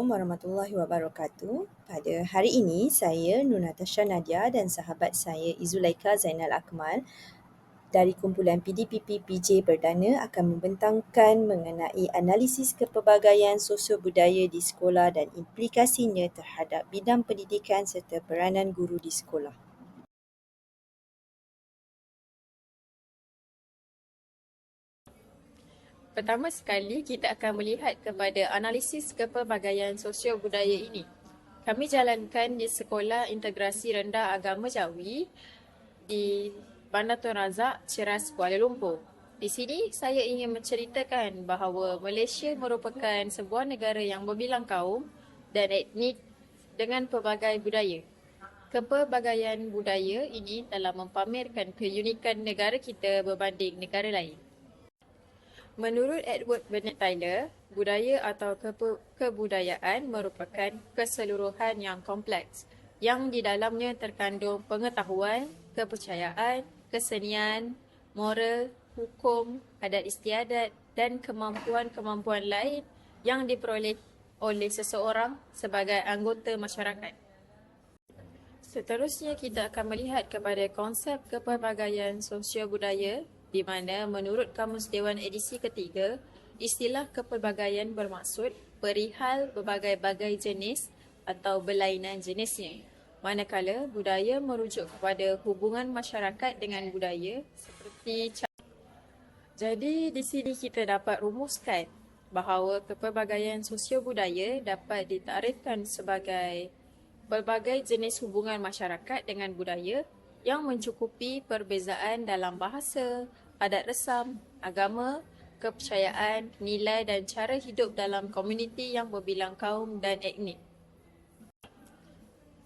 Assalamualaikum warahmatullahi wabarakatuh. Pada hari ini, saya Nur Natasha Nadia dan sahabat saya Izulaika Zainal Akmal dari kumpulan PDPP PJ Perdana akan membentangkan mengenai analisis kepelbagaian sosio-budaya di sekolah dan implikasinya terhadap bidang pendidikan serta peranan guru di sekolah. Pertama sekali, kita akan melihat kepada analisis kepelbagaian sosio-budaya ini. Kami jalankan di Sekolah Integrasi Rendah Agama Jawi di Bandar Tun Razak, Ceras, Kuala Lumpur. Di sini, saya ingin menceritakan bahawa Malaysia merupakan sebuah negara yang berbilang kaum dan etnik dengan pelbagai budaya. Kepelbagaian budaya ini telah mempamerkan keunikan negara kita berbanding negara lain. Menurut Edward Bernard Tyler, budaya atau kepe- kebudayaan merupakan keseluruhan yang kompleks yang di dalamnya terkandung pengetahuan, kepercayaan, kesenian, moral, hukum, adat istiadat dan kemampuan-kemampuan lain yang diperoleh oleh seseorang sebagai anggota masyarakat. Seterusnya kita akan melihat kepada konsep kepelbagaian sosio budaya di mana menurut Kamus Dewan edisi ketiga, istilah kepelbagaian bermaksud perihal berbagai-bagai jenis atau berlainan jenisnya. Manakala budaya merujuk kepada hubungan masyarakat dengan budaya seperti jadi di sini kita dapat rumuskan bahawa kepelbagaian sosio budaya dapat ditarifkan sebagai pelbagai jenis hubungan masyarakat dengan budaya yang mencukupi perbezaan dalam bahasa, adat resam, agama, kepercayaan, nilai dan cara hidup dalam komuniti yang berbilang kaum dan etnik.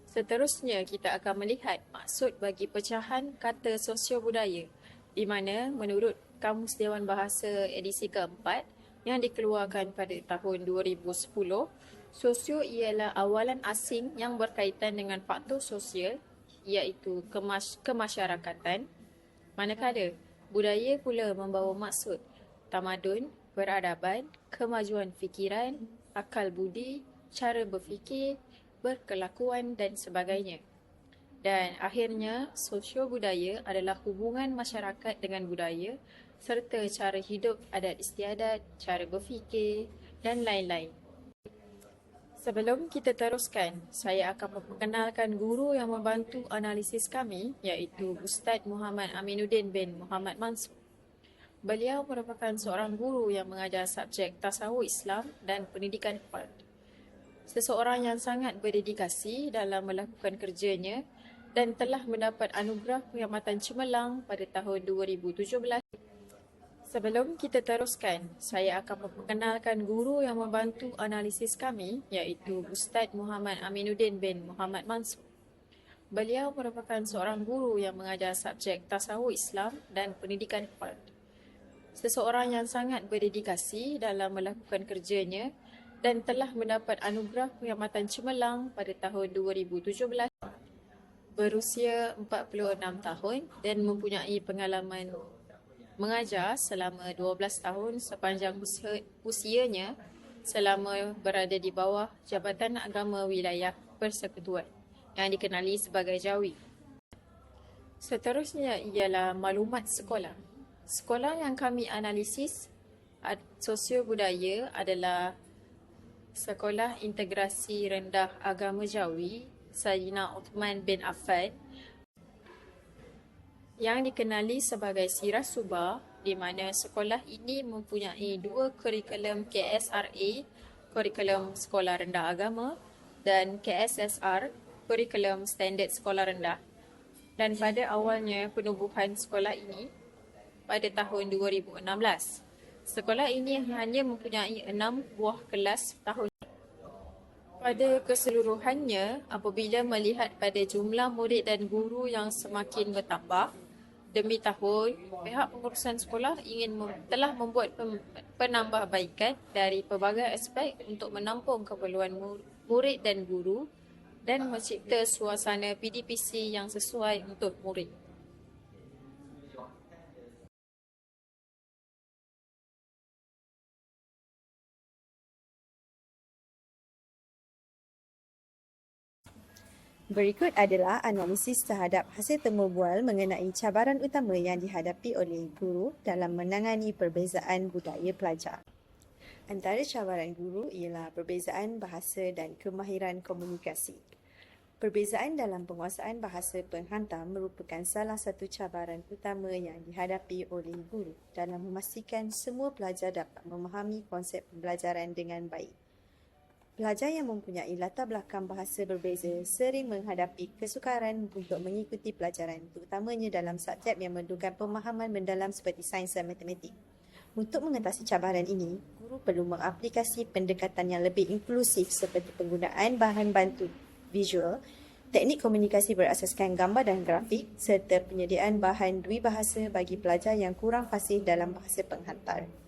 Seterusnya, kita akan melihat maksud bagi pecahan kata sosio budaya di mana menurut Kamus Dewan Bahasa edisi keempat yang dikeluarkan pada tahun 2010, sosio ialah awalan asing yang berkaitan dengan faktor sosial iaitu kemas- kemasyarakatan, manakala budaya pula membawa maksud tamadun, peradaban, kemajuan fikiran, akal budi, cara berfikir, berkelakuan dan sebagainya. Dan akhirnya, sosio budaya adalah hubungan masyarakat dengan budaya serta cara hidup adat istiadat, cara berfikir dan lain-lain. Sebelum kita teruskan, saya akan memperkenalkan guru yang membantu analisis kami iaitu Ustaz Muhammad Aminuddin bin Muhammad Mansur. Beliau merupakan seorang guru yang mengajar subjek tasawuf Islam dan pendidikan fard. Seseorang yang sangat berdedikasi dalam melakukan kerjanya dan telah mendapat anugerah Kehormatan Cemerlang pada tahun 2017. Sebelum kita teruskan, saya akan memperkenalkan guru yang membantu analisis kami iaitu Ustaz Muhammad Aminuddin bin Muhammad Mansur. Beliau merupakan seorang guru yang mengajar subjek tasawuf Islam dan pendidikan fard. Seseorang yang sangat berdedikasi dalam melakukan kerjanya dan telah mendapat anugerah Kehormatan Cemerlang pada tahun 2017. Berusia 46 tahun dan mempunyai pengalaman mengajar selama 12 tahun sepanjang usia, usianya selama berada di bawah Jabatan Agama Wilayah Persekutuan yang dikenali sebagai Jawi. Seterusnya ialah maklumat sekolah. Sekolah yang kami analisis sosio budaya adalah Sekolah Integrasi Rendah Agama Jawi Sayyidina Uthman bin Affan yang dikenali sebagai Sirah Subah di mana sekolah ini mempunyai dua kurikulum KSRA, kurikulum Sekolah Rendah Agama dan KSSR, kurikulum Standard Sekolah Rendah. Dan pada awalnya penubuhan sekolah ini pada tahun 2016. Sekolah ini hanya mempunyai enam buah kelas tahun. Pada keseluruhannya, apabila melihat pada jumlah murid dan guru yang semakin bertambah, demi tahun, pihak pengurusan sekolah ingin mem- telah membuat pem- penambahbaikan dari pelbagai aspek untuk menampung keperluan murid dan guru dan mencipta suasana PDPC yang sesuai untuk murid. Berikut adalah analisis terhadap hasil temu bual mengenai cabaran utama yang dihadapi oleh guru dalam menangani perbezaan budaya pelajar. Antara cabaran guru ialah perbezaan bahasa dan kemahiran komunikasi. Perbezaan dalam penguasaan bahasa penghantar merupakan salah satu cabaran utama yang dihadapi oleh guru dalam memastikan semua pelajar dapat memahami konsep pembelajaran dengan baik. Pelajar yang mempunyai latar belakang bahasa berbeza sering menghadapi kesukaran untuk mengikuti pelajaran, terutamanya dalam subjek yang memerlukan pemahaman mendalam seperti sains dan matematik. Untuk mengatasi cabaran ini, guru perlu mengaplikasi pendekatan yang lebih inklusif seperti penggunaan bahan bantu visual, teknik komunikasi berasaskan gambar dan grafik serta penyediaan bahan dui bahasa bagi pelajar yang kurang fasih dalam bahasa penghantar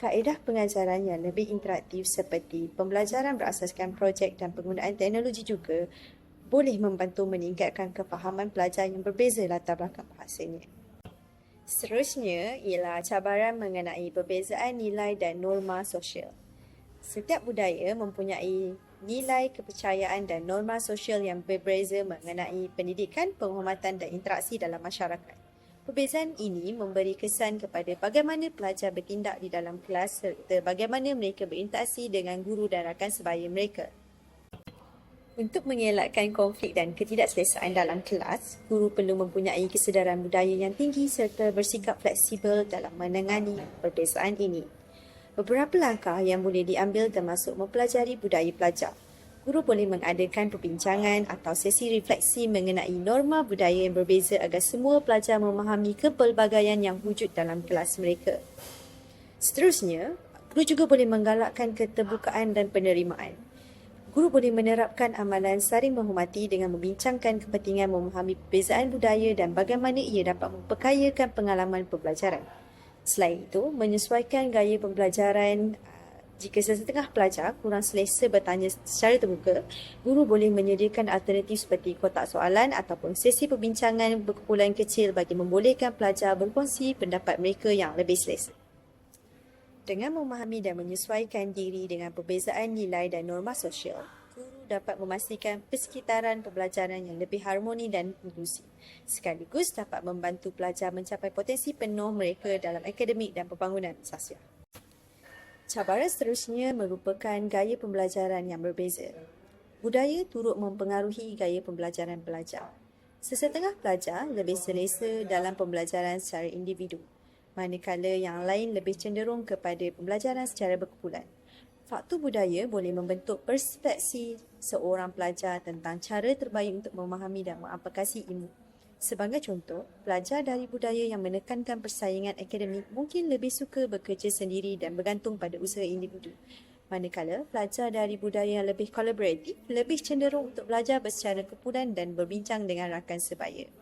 kaedah pengajaran yang lebih interaktif seperti pembelajaran berasaskan projek dan penggunaan teknologi juga boleh membantu meningkatkan kefahaman pelajar yang berbeza latar belakang bahasanya. Seterusnya ialah cabaran mengenai perbezaan nilai dan norma sosial. Setiap budaya mempunyai nilai kepercayaan dan norma sosial yang berbeza mengenai pendidikan, penghormatan dan interaksi dalam masyarakat. Perbezaan ini memberi kesan kepada bagaimana pelajar bertindak di dalam kelas serta bagaimana mereka berinteraksi dengan guru dan rakan sebaya mereka. Untuk mengelakkan konflik dan ketidakselesaan dalam kelas, guru perlu mempunyai kesedaran budaya yang tinggi serta bersikap fleksibel dalam menangani perbezaan ini. Beberapa langkah yang boleh diambil termasuk mempelajari budaya pelajar, guru boleh mengadakan perbincangan atau sesi refleksi mengenai norma budaya yang berbeza agar semua pelajar memahami kepelbagaian yang wujud dalam kelas mereka. Seterusnya, guru juga boleh menggalakkan keterbukaan dan penerimaan. Guru boleh menerapkan amalan saling menghormati dengan membincangkan kepentingan memahami perbezaan budaya dan bagaimana ia dapat memperkayakan pengalaman pembelajaran. Selain itu, menyesuaikan gaya pembelajaran jika sesetengah pelajar kurang selesa bertanya secara terbuka, guru boleh menyediakan alternatif seperti kotak soalan ataupun sesi perbincangan berkumpulan kecil bagi membolehkan pelajar berkongsi pendapat mereka yang lebih selesa. Dengan memahami dan menyesuaikan diri dengan perbezaan nilai dan norma sosial, guru dapat memastikan persekitaran pembelajaran yang lebih harmoni dan inklusif. Sekaligus dapat membantu pelajar mencapai potensi penuh mereka dalam akademik dan pembangunan sosial. Cabaran seterusnya merupakan gaya pembelajaran yang berbeza. Budaya turut mempengaruhi gaya pembelajaran pelajar. Sesetengah pelajar lebih selesa dalam pembelajaran secara individu, manakala yang lain lebih cenderung kepada pembelajaran secara berkumpulan. Faktor budaya boleh membentuk perspektif seorang pelajar tentang cara terbaik untuk memahami dan mengaplikasi ilmu. Sebagai contoh, pelajar dari budaya yang menekankan persaingan akademik mungkin lebih suka bekerja sendiri dan bergantung pada usaha individu. Manakala, pelajar dari budaya yang lebih kolaboratif lebih cenderung untuk belajar secara kumpulan dan berbincang dengan rakan sebaya.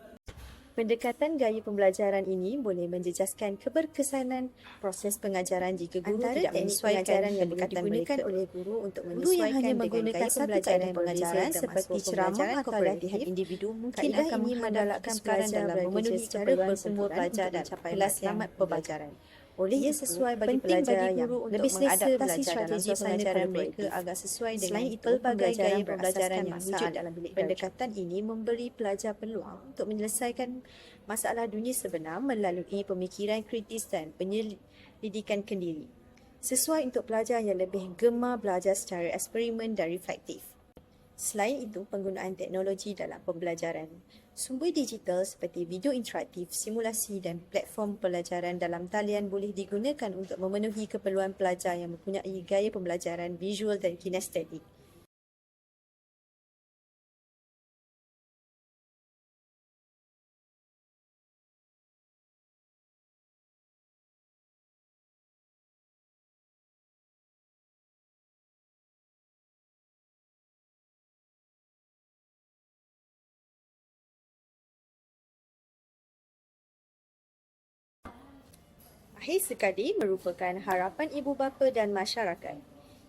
Pendekatan gaya pembelajaran ini boleh menjejaskan keberkesanan proses pengajaran jika guru Antara tidak menyesuaikan yang digunakan mereka. oleh guru untuk menyesuaikan guru yang hanya menggunakan satu kaedah pengajaran seperti ceramah atau latihan individu mungkin akan mengandalkan pelajar dalam memenuhi keperluan semua pelajar dan kelas selamat pembelajaran. Oleh ia sesuai bagi pelajar bagi guru yang lebih mengadaptasi strategi pengajaran mereka agar sesuai dengan Selain itu, pelbagai gaya pembelajaran yang wujud dalam bilik Pendekatan ini memberi pelajar peluang untuk menyelesaikan masalah dunia sebenar melalui pemikiran kritis dan penyelidikan kendiri. Sesuai untuk pelajar yang lebih gemar belajar secara eksperimen dan reflektif. Selain itu, penggunaan teknologi dalam pembelajaran. Sumber digital seperti video interaktif, simulasi dan platform pelajaran dalam talian boleh digunakan untuk memenuhi keperluan pelajar yang mempunyai gaya pembelajaran visual dan kinestetik. Akhir sekali merupakan harapan ibu bapa dan masyarakat.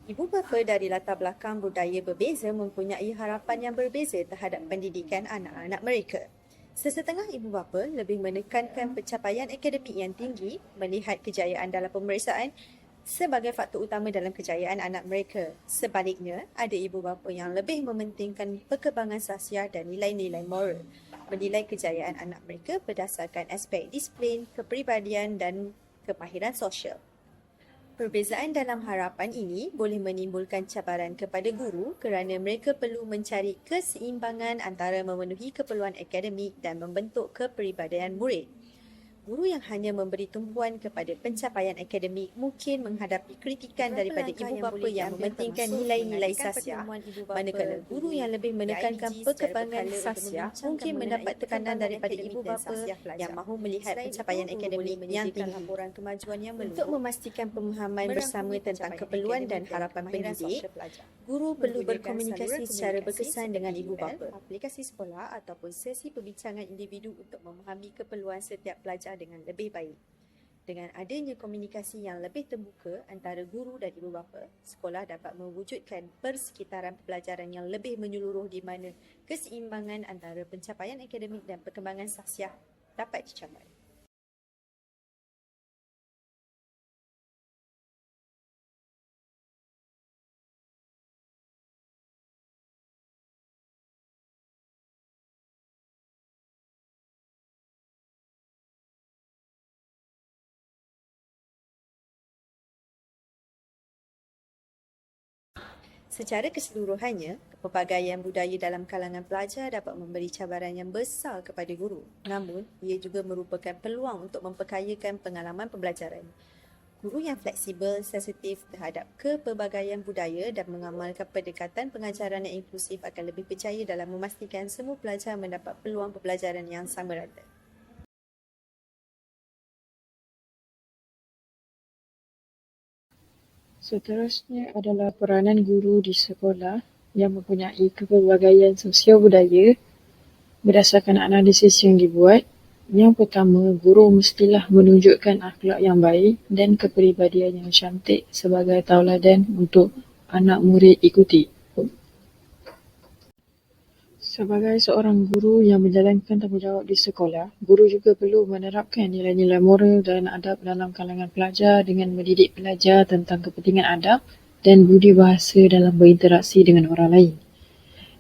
Ibu bapa dari latar belakang budaya berbeza mempunyai harapan yang berbeza terhadap pendidikan anak-anak mereka. Sesetengah ibu bapa lebih menekankan pencapaian akademik yang tinggi, melihat kejayaan dalam pemeriksaan sebagai faktor utama dalam kejayaan anak mereka. Sebaliknya, ada ibu bapa yang lebih mementingkan perkembangan sahsiah dan nilai-nilai moral, menilai kejayaan anak mereka berdasarkan aspek disiplin, kepribadian dan kemahiran sosial. Perbezaan dalam harapan ini boleh menimbulkan cabaran kepada guru kerana mereka perlu mencari keseimbangan antara memenuhi keperluan akademik dan membentuk kepribadian murid. Guru yang hanya memberi tumpuan kepada pencapaian akademik mungkin menghadapi kritikan daripada ibu bapa yang mementingkan nilai-nilai sahsiah, manakala guru yang lebih menekankan perkembangan sahsiah mungkin mendapat tekanan daripada ibu bapa yang mahu melihat pencapaian akademik yang tinggi. Untuk memastikan pemahaman bersama tentang keperluan dan harapan pendidik, guru perlu berkomunikasi secara berkesan dengan ibu bapa. Aplikasi sekolah ataupun sesi perbincangan individu untuk memahami keperluan setiap pelajar dengan lebih baik. Dengan adanya komunikasi yang lebih terbuka antara guru dan ibu bapa, sekolah dapat mewujudkan persekitaran pelajaran yang lebih menyeluruh di mana keseimbangan antara pencapaian akademik dan perkembangan sahsiah dapat dicapai. Secara keseluruhannya, kepelbagaian budaya dalam kalangan pelajar dapat memberi cabaran yang besar kepada guru. Namun, ia juga merupakan peluang untuk memperkayakan pengalaman pembelajaran. Guru yang fleksibel, sensitif terhadap kepelbagaian budaya dan mengamalkan pendekatan pengajaran yang inklusif akan lebih percaya dalam memastikan semua pelajar mendapat peluang pembelajaran yang sama rata. Seterusnya adalah peranan guru di sekolah yang mempunyai kepelbagaian sosial budaya berdasarkan analisis yang dibuat. Yang pertama, guru mestilah menunjukkan akhlak yang baik dan kepribadian yang cantik sebagai tauladan untuk anak murid ikuti. Sebagai seorang guru yang menjalankan tanggungjawab di sekolah, guru juga perlu menerapkan nilai-nilai moral dan adab dalam kalangan pelajar dengan mendidik pelajar tentang kepentingan adab dan budi bahasa dalam berinteraksi dengan orang lain.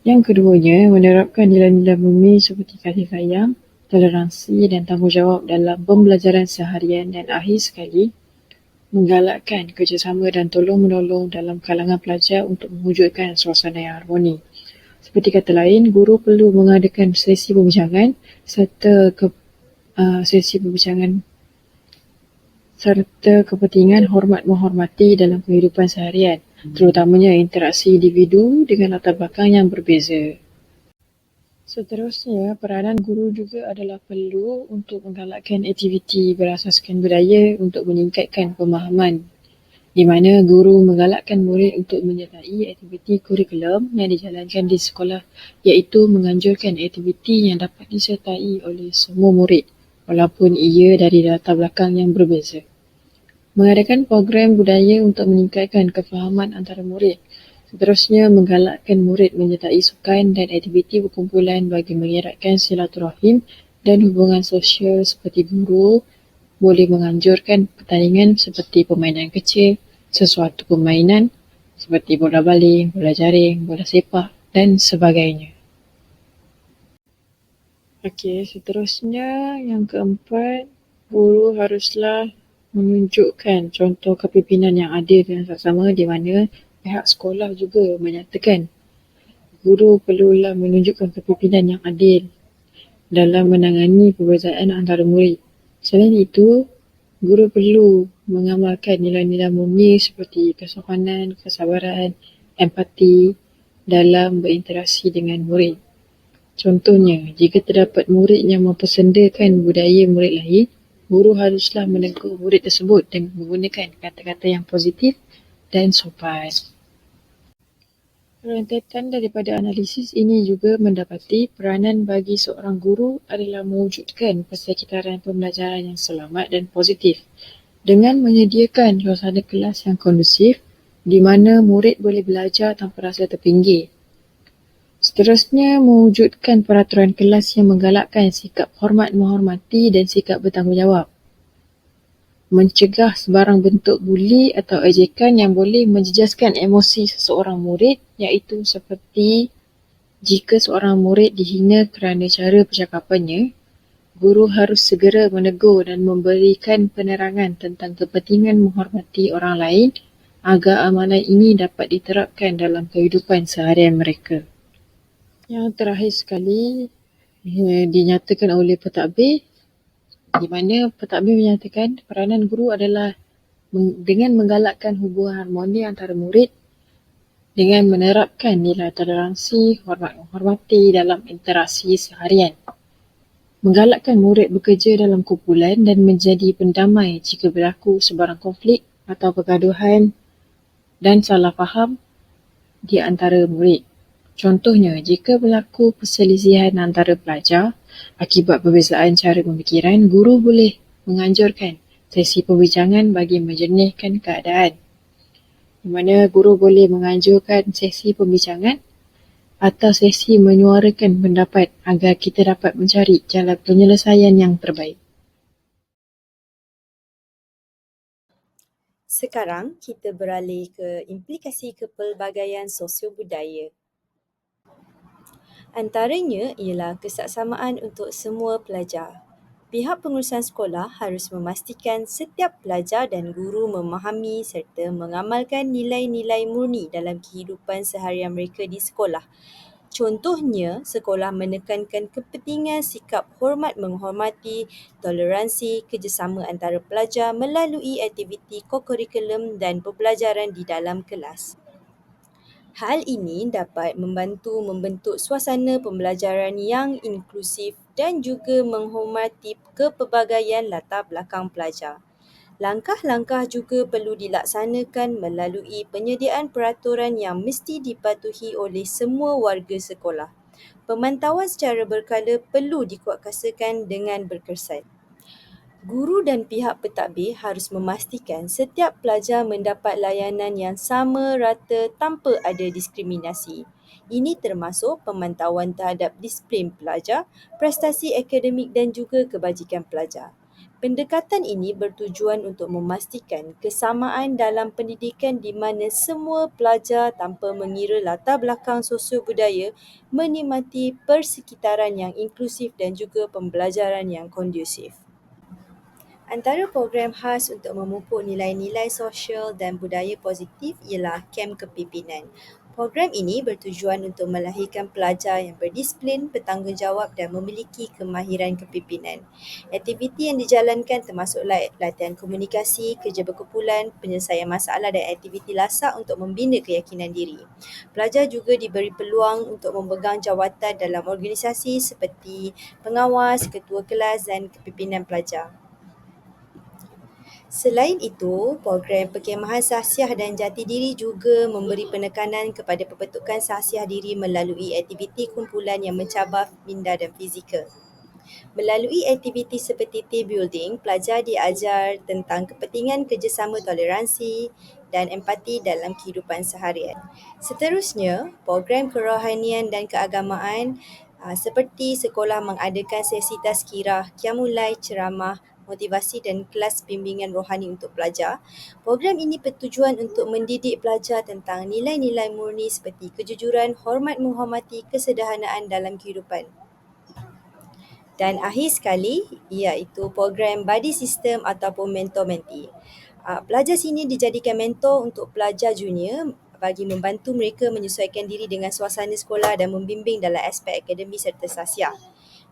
Yang keduanya, menerapkan nilai-nilai bumi seperti kasih sayang, toleransi dan tanggungjawab dalam pembelajaran seharian dan akhir sekali, menggalakkan kerjasama dan tolong-menolong dalam kalangan pelajar untuk mewujudkan suasana yang harmoni. Seperti kata lain, guru perlu mengadakan sesi perbincangan serta ke, uh, sesi perbincangan serta kepentingan hormat menghormati dalam kehidupan seharian, terutamanya interaksi individu dengan latar belakang yang berbeza. Seterusnya, peranan guru juga adalah perlu untuk menggalakkan aktiviti berasaskan budaya untuk meningkatkan pemahaman di mana guru menggalakkan murid untuk menyertai aktiviti kurikulum yang dijalankan di sekolah iaitu menganjurkan aktiviti yang dapat disertai oleh semua murid walaupun ia dari latar belakang yang berbeza. Mengadakan program budaya untuk meningkatkan kefahaman antara murid. Seterusnya, menggalakkan murid menyertai sukan dan aktiviti berkumpulan bagi mengeratkan silaturahim dan hubungan sosial seperti guru, boleh menganjurkan pertandingan seperti permainan kecil, sesuatu permainan seperti bola baling, bola jaring, bola sepak dan sebagainya. Okey, seterusnya yang keempat, guru haruslah menunjukkan contoh kepimpinan yang adil dan saksama di mana pihak sekolah juga menyatakan guru perlulah menunjukkan kepimpinan yang adil dalam menangani perbezaan antara murid Selain itu, guru perlu mengamalkan nilai-nilai murni seperti kesopanan, kesabaran, empati dalam berinteraksi dengan murid. Contohnya, jika terdapat murid yang mempersendakan budaya murid lain, guru haruslah menegur murid tersebut dengan menggunakan kata-kata yang positif dan sopan. Rentetan daripada analisis ini juga mendapati peranan bagi seorang guru adalah mewujudkan persekitaran pembelajaran yang selamat dan positif dengan menyediakan suasana kelas yang kondusif di mana murid boleh belajar tanpa rasa terpinggir. Seterusnya, mewujudkan peraturan kelas yang menggalakkan sikap hormat menghormati dan sikap bertanggungjawab. mencegah sebarang bentuk buli atau ejekan yang boleh menjejaskan emosi seseorang murid iaitu seperti jika seorang murid dihina kerana cara percakapannya, guru harus segera menegur dan memberikan penerangan tentang kepentingan menghormati orang lain agar amalan ini dapat diterapkan dalam kehidupan seharian mereka. Yang terakhir sekali, eh, dinyatakan oleh pentadbir di mana pentadbir menyatakan peranan guru adalah dengan menggalakkan hubungan harmoni antara murid dengan menerapkan nilai toleransi, hormat menghormati dalam interaksi seharian. Menggalakkan murid bekerja dalam kumpulan dan menjadi pendamai jika berlaku sebarang konflik atau pergaduhan dan salah faham di antara murid. Contohnya, jika berlaku perselisihan antara pelajar akibat perbezaan cara pemikiran, guru boleh menganjurkan sesi perbincangan bagi menjernihkan keadaan. Di mana guru boleh menganjurkan sesi pembincangan atau sesi menyuarakan pendapat agar kita dapat mencari jalan penyelesaian yang terbaik. Sekarang kita beralih ke implikasi kepelbagaian sosio budaya. Antaranya ialah kesaksamaan untuk semua pelajar. Pihak pengurusan sekolah harus memastikan setiap pelajar dan guru memahami serta mengamalkan nilai-nilai murni dalam kehidupan seharian mereka di sekolah. Contohnya, sekolah menekankan kepentingan sikap hormat menghormati, toleransi, kerjasama antara pelajar melalui aktiviti kokurikulum dan pembelajaran di dalam kelas. Hal ini dapat membantu membentuk suasana pembelajaran yang inklusif dan juga menghormati kepelbagaian latar belakang pelajar. Langkah-langkah juga perlu dilaksanakan melalui penyediaan peraturan yang mesti dipatuhi oleh semua warga sekolah. Pemantauan secara berkala perlu dikuatkuasakan dengan berkesan. Guru dan pihak pentadbir harus memastikan setiap pelajar mendapat layanan yang sama rata tanpa ada diskriminasi. Ini termasuk pemantauan terhadap disiplin pelajar, prestasi akademik dan juga kebajikan pelajar. Pendekatan ini bertujuan untuk memastikan kesamaan dalam pendidikan di mana semua pelajar tanpa mengira latar belakang sosio budaya menikmati persekitaran yang inklusif dan juga pembelajaran yang kondusif. Antara program khas untuk memupuk nilai-nilai sosial dan budaya positif ialah kem kepimpinan. Program ini bertujuan untuk melahirkan pelajar yang berdisiplin, bertanggungjawab dan memiliki kemahiran kepimpinan. Aktiviti yang dijalankan termasuklah latihan komunikasi, kerja berkumpulan, penyelesaian masalah dan aktiviti lasak untuk membina keyakinan diri. Pelajar juga diberi peluang untuk memegang jawatan dalam organisasi seperti pengawas, ketua kelas dan kepimpinan pelajar. Selain itu, program perkemahan sahsiah dan jati diri juga memberi penekanan kepada pembentukan sahsiah diri melalui aktiviti kumpulan yang mencabar minda dan fizikal. Melalui aktiviti seperti team building, pelajar diajar tentang kepentingan kerjasama toleransi dan empati dalam kehidupan seharian. Seterusnya, program kerohanian dan keagamaan seperti sekolah mengadakan sesi tazkirah, kiamulai, ceramah, motivasi dan kelas bimbingan rohani untuk pelajar. Program ini bertujuan untuk mendidik pelajar tentang nilai-nilai murni seperti kejujuran, hormat menghormati, kesederhanaan dalam kehidupan. Dan akhir sekali, iaitu program body system ataupun mentor-mentee. Ah, pelajar sini dijadikan mentor untuk pelajar junior bagi membantu mereka menyesuaikan diri dengan suasana sekolah dan membimbing dalam aspek akademik serta sosial.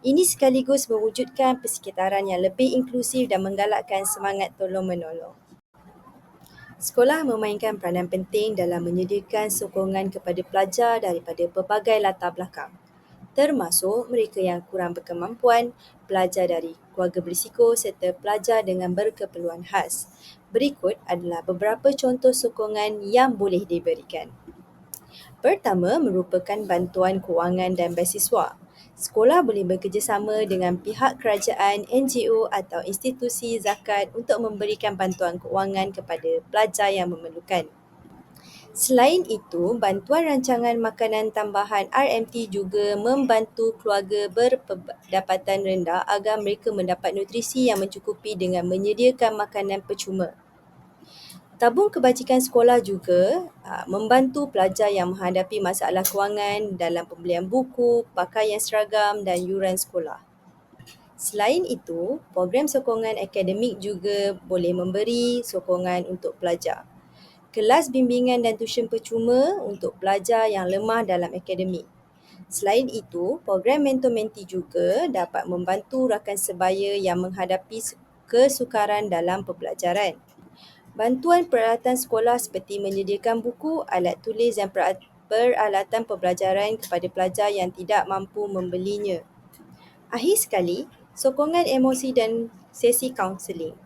Ini sekaligus mewujudkan persekitaran yang lebih inklusif dan menggalakkan semangat tolong-menolong. Sekolah memainkan peranan penting dalam menyediakan sokongan kepada pelajar daripada pelbagai latar belakang termasuk mereka yang kurang berkemampuan, pelajar dari keluarga berisiko serta pelajar dengan berkeperluan khas. Berikut adalah beberapa contoh sokongan yang boleh diberikan. Pertama merupakan bantuan kewangan dan beasiswa. Sekolah boleh bekerjasama dengan pihak kerajaan, NGO atau institusi zakat untuk memberikan bantuan kewangan kepada pelajar yang memerlukan. Selain itu, bantuan rancangan makanan tambahan RMT juga membantu keluarga berpendapatan rendah agar mereka mendapat nutrisi yang mencukupi dengan menyediakan makanan percuma. Tabung kebajikan sekolah juga aa, membantu pelajar yang menghadapi masalah kewangan dalam pembelian buku, pakaian seragam dan yuran sekolah. Selain itu, program sokongan akademik juga boleh memberi sokongan untuk pelajar. Kelas bimbingan dan tuition percuma untuk pelajar yang lemah dalam akademik. Selain itu, program mentor-menti juga dapat membantu rakan sebaya yang menghadapi kesukaran dalam pembelajaran. Bantuan peralatan sekolah seperti menyediakan buku, alat tulis dan peralatan pembelajaran kepada pelajar yang tidak mampu membelinya. Akhir sekali, sokongan emosi dan sesi kaunseling.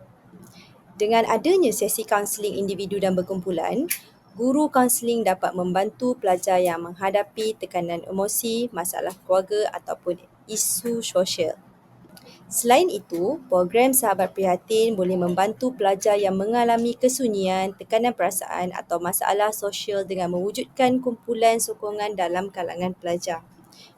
Dengan adanya sesi kaunseling individu dan berkumpulan, guru kaunseling dapat membantu pelajar yang menghadapi tekanan emosi, masalah keluarga ataupun isu sosial. Selain itu, program Sahabat Prihatin boleh membantu pelajar yang mengalami kesunyian, tekanan perasaan atau masalah sosial dengan mewujudkan kumpulan sokongan dalam kalangan pelajar.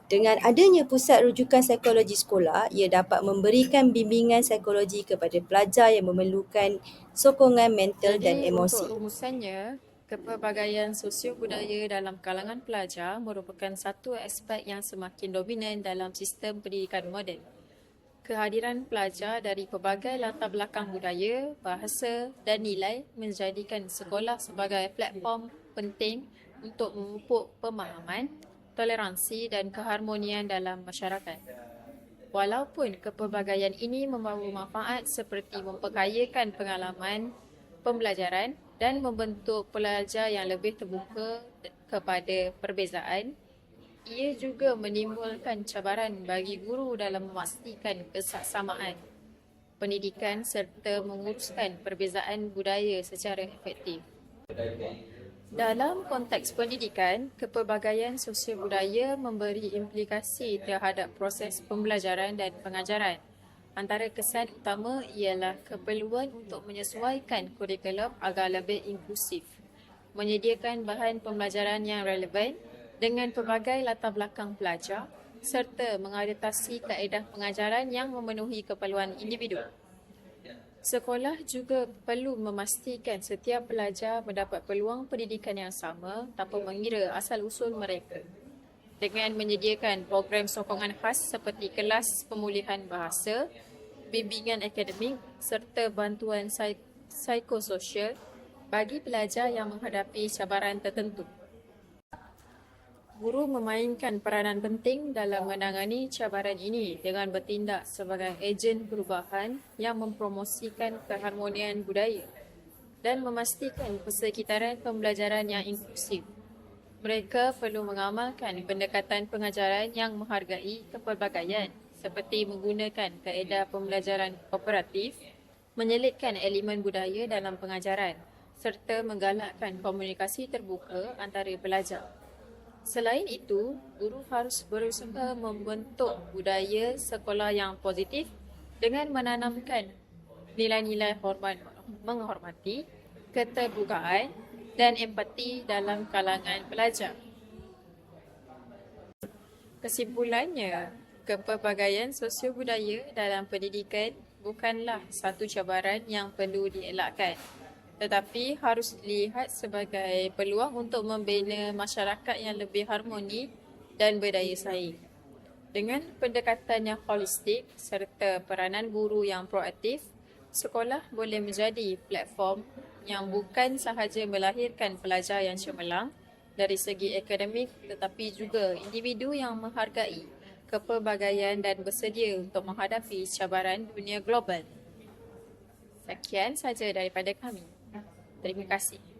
Dengan adanya pusat rujukan psikologi sekolah, ia dapat memberikan bimbingan psikologi kepada pelajar yang memerlukan sokongan mental dan Jadi emosi. untuk rumusannya, kepelbagaian sosio budaya dalam kalangan pelajar merupakan satu aspek yang semakin dominan dalam sistem pendidikan moden. Kehadiran pelajar dari pelbagai latar belakang budaya, bahasa dan nilai menjadikan sekolah sebagai platform penting untuk memupuk pemahaman, toleransi dan keharmonian dalam masyarakat. Walaupun kepelbagaian ini membawa manfaat seperti memperkayakan pengalaman pembelajaran dan membentuk pelajar yang lebih terbuka kepada perbezaan, ia juga menimbulkan cabaran bagi guru dalam memastikan kesaksamaan pendidikan serta menguruskan perbezaan budaya secara efektif. Dalam konteks pendidikan, kepelbagaian sosial budaya memberi implikasi terhadap proses pembelajaran dan pengajaran. Antara kesan utama ialah keperluan untuk menyesuaikan kurikulum agar lebih inklusif, menyediakan bahan pembelajaran yang relevan dengan pelbagai latar belakang pelajar serta mengadaptasi kaedah pengajaran yang memenuhi keperluan individu. Sekolah juga perlu memastikan setiap pelajar mendapat peluang pendidikan yang sama tanpa mengira asal-usul mereka. Dengan menyediakan program sokongan khas seperti kelas pemulihan bahasa, bimbingan akademik serta bantuan psikososial bagi pelajar yang menghadapi cabaran tertentu. Guru memainkan peranan penting dalam menangani cabaran ini dengan bertindak sebagai ejen perubahan yang mempromosikan keharmonian budaya dan memastikan persekitaran pembelajaran yang inklusif. Mereka perlu mengamalkan pendekatan pengajaran yang menghargai kepelbagaian seperti menggunakan kaedah pembelajaran kooperatif, menyelitkan elemen budaya dalam pengajaran serta menggalakkan komunikasi terbuka antara pelajar. Selain itu, guru harus berusaha membentuk budaya sekolah yang positif dengan menanamkan nilai-nilai hormat menghormati, keterbukaan dan empati dalam kalangan pelajar. Kesimpulannya, kepelbagaian sosio budaya dalam pendidikan bukanlah satu cabaran yang perlu dielakkan tetapi harus dilihat sebagai peluang untuk membina masyarakat yang lebih harmoni dan berdaya saing. Dengan pendekatan yang holistik serta peranan guru yang proaktif, sekolah boleh menjadi platform yang bukan sahaja melahirkan pelajar yang cemerlang dari segi akademik tetapi juga individu yang menghargai kepelbagaian dan bersedia untuk menghadapi cabaran dunia global. Sekian saja daripada kami. Terima kasih.